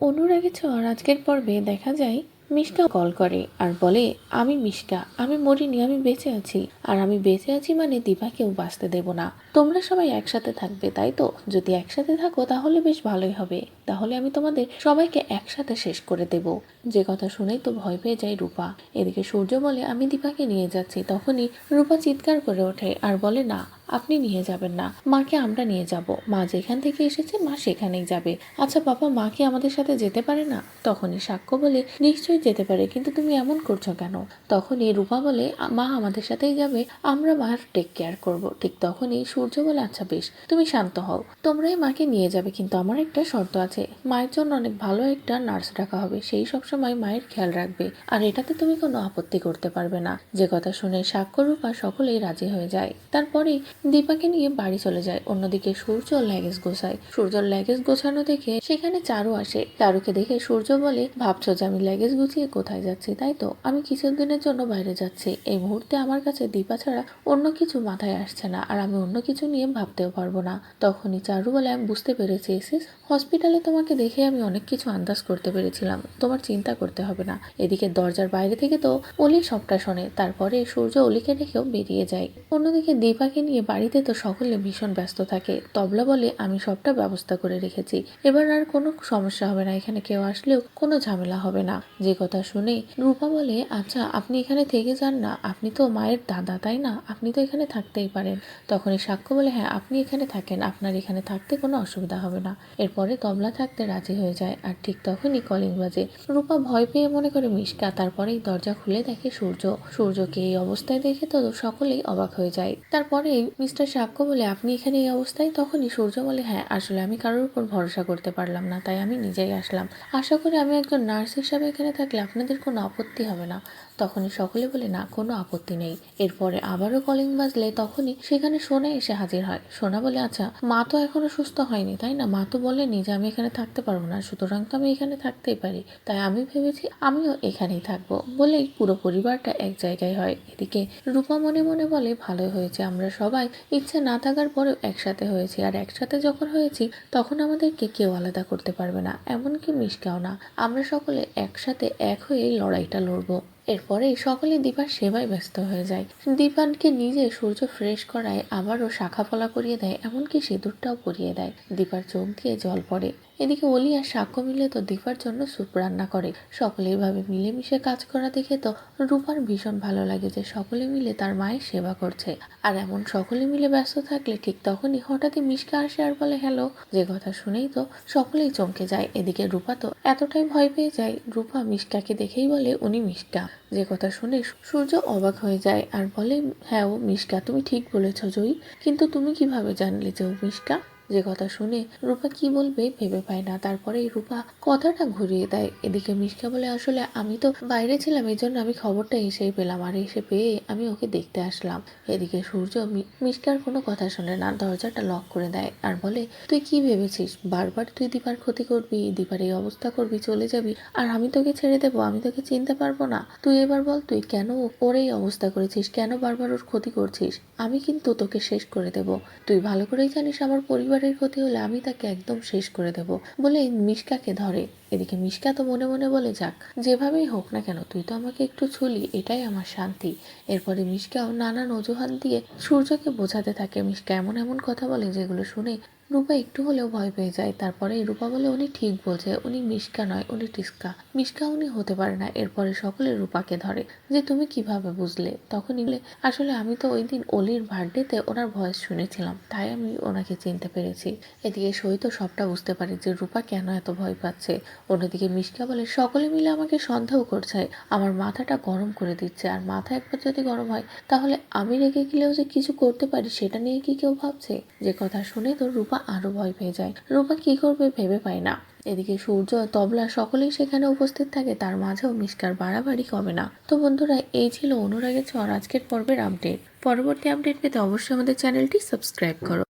অনুরাগী ছোঁয়ার আজকের পর্বে দেখা যায় মিষ্কা কল করে আর বলে, আমি মিষ্কা আমি মরিনি, আমি বেঁচে আছি। আর আমি বেঁচে আছি মানে দীপাকেও বাঁচতে দেব না। তোমরা সবাই একসাথে থাকবে, তাই তো? যদি একসাথে থাকো, তাহলে বেশ ভালোই হবে। তাহলে আমি তোমাদের সবাইকে একসাথে শেষ করে দেব। যে কথা শুনেই তো ভয় পেয়ে যায় রূপা। এদিকে সূর্য বলে আমি দীপাকে নিয়ে যাচ্ছি, তখনই রূপা চিৎকার করে ওঠে আর বলে, না আপনি নিয়ে যাবেন না। মাকে আমরা নিয়ে যাব। মা যেখান থেকে এসেছে, মা সেখানেই যাবে। আচ্ছা বাবা, মা কি আমাদের সাথে যেতে পারে না? তখনই সাক্ষ্য বলে, নিশ্চয়ই যেতে পারে, কিন্তু তুমি এমন করছ কেন? তখনই রূপা বলে, মা আমাদের সাথেই যাবে, আমরা মার টেক কেয়ার করব। ঠিক তখনই সূর্য বলে আচ্ছা বেশ, তুমি শান্ত হও। তোমরাই মাকে নিয়ে যাবে, কিন্তু আমার একটা শর্ত আছে। মায়ের জন্য অনেক ভালো একটা নার্স রাখা হবে, সেই সবসময় মায়ের খেয়াল রাখবে। আর এটাতে তুমি কোনো আপত্তি করতে পারবে না। যে কথা শুনে সাক্ষ্য রূপা সকলেই রাজি হয়ে যায়। তারপরে দীপাকে নিয়ে বাড়ি চলে যায়। অন্যদিকে সূর্য ল্যাগেজ গোছায়। সূর্যর ল্যাগেজ গোছানো দেখে সেখানে চারু আসে। চারুকে দেখে সূর্য বলে, ভাবছ যে আমি ল্যাগেজ গুছিয়ে কোথায় যাচ্ছি, তাই তো? আমি কিছুদিনের জন্য বাইরে যাচ্ছি। এই মুহূর্তে আমার কাছে দীপা ছাড়া অন্য কিছু মাথায় আসছে না আর আমি অন্য কিছু নিয়ে ভাবতেও পারব না। তখনই চারু বলে, আমি বুঝতে পেরেছি এসিস হসপিটালে তোমাকে দেখে আমি অনেক কিছু আন্দাজ করতে পেরেছিলাম। তোমার চিন্তা করতে হবে না। এদিকে দরজার বাইরে থেকে তো অলি সবটা শোনে। তারপরে সূর্য অলিকে রেখেও বেরিয়ে যায়। অন্যদিকে দীপাকে নিয়ে বাড়িতে তো সকলে ভীষণ ব্যস্ত থাকে। তবলা বলে, আমি সবটা ব্যবস্থা করে রেখেছি। এবার আর কোনো সমস্যা হবে না। এখানে কেউ আসলেও কোনো ঝামেলা হবে না। যে কথা শুনে রূপা বলে আচ্ছা আপনি এখানে থেকে যান না। আপনি তো মায়ের দাদা, তাই না? আপনি তো এখানে থাকতেই পারেন। তখনই সাক্ষ্য বলে হ্যাঁ আপনি এখানে থাকেন। আপনার এখানে থাকতে কোনো অসুবিধা হবে না। এরপরে তবলা থাকতে রাজি হয়ে যায়, আর ঠিক তখনই কলিং বাজে। রূপা ভয় পেয়ে মনে করে মিশকা তারপরেই দরজা খুলে দেখে সূর্য। সূর্যকে এই অবস্থায় দেখে তো সকলেই অবাক হয়ে যায়। তারপরে মিস্টার সাক্ষ্য বলে আপনি এখানে এই অবস্থায়? তখনই সূর্য বলে হ্যাঁ আসলে আমি কারোর উপর ভরসা করতে পারলাম না, তাই আমি নিজেই আসলাম। আশা করি আমি একজন নার্স হিসাবে এখানে থাকলে আপনাদের কোনো আপত্তি হবে না। তখনই সকলে বলে, না, কোনো আপত্তি নেই। এরপরে আবারও কলিং বাজলে, তখনই সেখানে সোনা এসে হাজির হয়। সোনা বলে আচ্ছা মা তো এখনও সুস্থ হয়নি, তাই না? মা তো বলেনি যে আমি এখানে থাকতে পারব না, সুতরাং তো আমি এখানে থাকতেই পারি। তাই আমি ভেবেছি আমিও এখানেই থাকব। বলেই পুরো পরিবারটা এক জায়গায় হয়। এদিকে রূপা মনে মনে বলে ভালো হয়েছে, আমরা সবাই ইচ্ছে না থাকার পরেও একসাথে হয়েছি। আর একসাথে যখন হয়েছি, তখন আমাদেরকে কেউ আলাদা করতে পারবে না, এমনকি মিশকেও না। আমরা সকলে একসাথে এক হয়ে লড়াইটা লড়বো। এরপরে সকলে দীপার সেবায় ব্যস্ত হয়ে যায়। দীপানকে নিজে সূর্য ফ্রেশ করায় আবারও শাখা ফলা করিয়ে দেয়, এমনকি সিঁদুরটাও পরিয়ে দেয়। দীপার চোখ দিয়ে জল পড়ে। এদিকে অলি আর সাক্ষ্য মিলে তো দীপার জন্য স্যুপ রান্না করে। সকলে এভাবে মিলেমিশে কাজ করা দেখে তো রূপার ভীষণ ভালো লাগে যে সকলে মিলে তার মায়ের সেবা করছে। আর এমন সকলে মিলে ব্যস্ত থাকলে ঠিক তখনই হঠাৎই মিশকা আসে আর বলে, হ্যালো। যে কথা শুনেই তো সকলেই চমকে যায়। এদিকে রূপা তো এতটাই ভয় পেয়ে যায়, রূপা মিশকাকে দেখেই বলে, উনি মিশকা। যে কথা শুনে সূর্য অবাক হয়ে যায় আর বলে হ্যাঁ ও মিশকা, তুমি ঠিক বলেছ জয়ী। কিন্তু তুমি কীভাবে জানলে যে ও মিশকা? যে কথা শুনে রূপা কি বলবে ভেবে পায় না। তারপরে রূপা কথাটা ঘুরিয়ে দেয়। এদিকে মিশকা বলে, আসলে আমি তো বাইরে ছিলাম এই জন্য আমি খবরটা এসেই পেলাম আর এসে পেয়ে আমি ওকে দেখতে আসলাম। এদিকে সূর্য মিশকার কোনো কথা শোনে না। দরজাটা লক করে দেয় আর বলে, তুই কি ভেবেছিস? বারবার তুই দীপার ক্ষতি করবি, দীপার এই অবস্থা করবি, চলে যাবি আর আমি তোকে ছেড়ে দেবো, আমি তোকে চিনতে পারব না। তুই এবার বল, তুই কেন ওর এই অবস্থা করেছিস? কেন বারবার ওর ক্ষতি করছিস? আমি কিন্তু তোকে শেষ করে দেব। তুই ভালো করেই জানিস আমার পরিবারের ক্ষতি হলে আমি তাকে একদম শেষ করে দেব বলে মিশকাকে ধরে। এদিকে মিশকা তো মনে মনে বলে, যাক, যেভাবেই হোক না কেন, তুই তো আমাকে একটু ছুলি, এটাই আমার শান্তি। এরপরে মিশকাও নানান অজুহাত দিয়ে সূর্যকে বোঝাতে থাকে। মিশকা এমন এমন কথা বলে যেগুলো শুনে রূপা একটু হলেও ভয় পেয়ে যায়। তারপরে রূপা বলে, উনি ঠিক বলছে, উনি মিশকা নয়, উনি টিস্কা। মিশকা উনি হতে পারে না, এরপরে সকলে রূপাকে ধরে। যে তুমি কীভাবে বুঝলে? তখন বলে, আসলে আমি তো ওই দিন অলির বার্থডেতে ওনার ভয়েস শুনেছিলাম, তাই আমি ওনাকে চিনতে পেরেছি। এদিকে সই তো সবটা বুঝতে পারে যে রূপা কেন এত ভয় পাচ্ছে। অন্যদিকে মিশকা বলে, সকলে মিলে আমাকে সন্দেহ করছে, আমার মাথাটা গরম করে দিচ্ছে, আর মাথা একবার যদি গরম হয়, তাহলে আমি রেগে গেলেও যে কিছু করতে পারি, সেটা নিয়ে কি কেউ ভাবছে? যে কথা শুনে তো রূপা আরও ভয় পেয়ে যায়। রূপা কি করবে ভেবে পায় না। এদিকে সূর্য, তবলা সকলেই সেখানে উপস্থিত থাকে, তার মাঝেও মিসকার বাড়াবাড়ি কমে না। তো বন্ধুরা, এই ছিল অনুরাগের ছোঁয়ার আজকের পর্বের আপডেট পরবর্তী আপডেট পেতে অবশ্যই আমাদের চ্যানেলটি সাবস্ক্রাইব করো।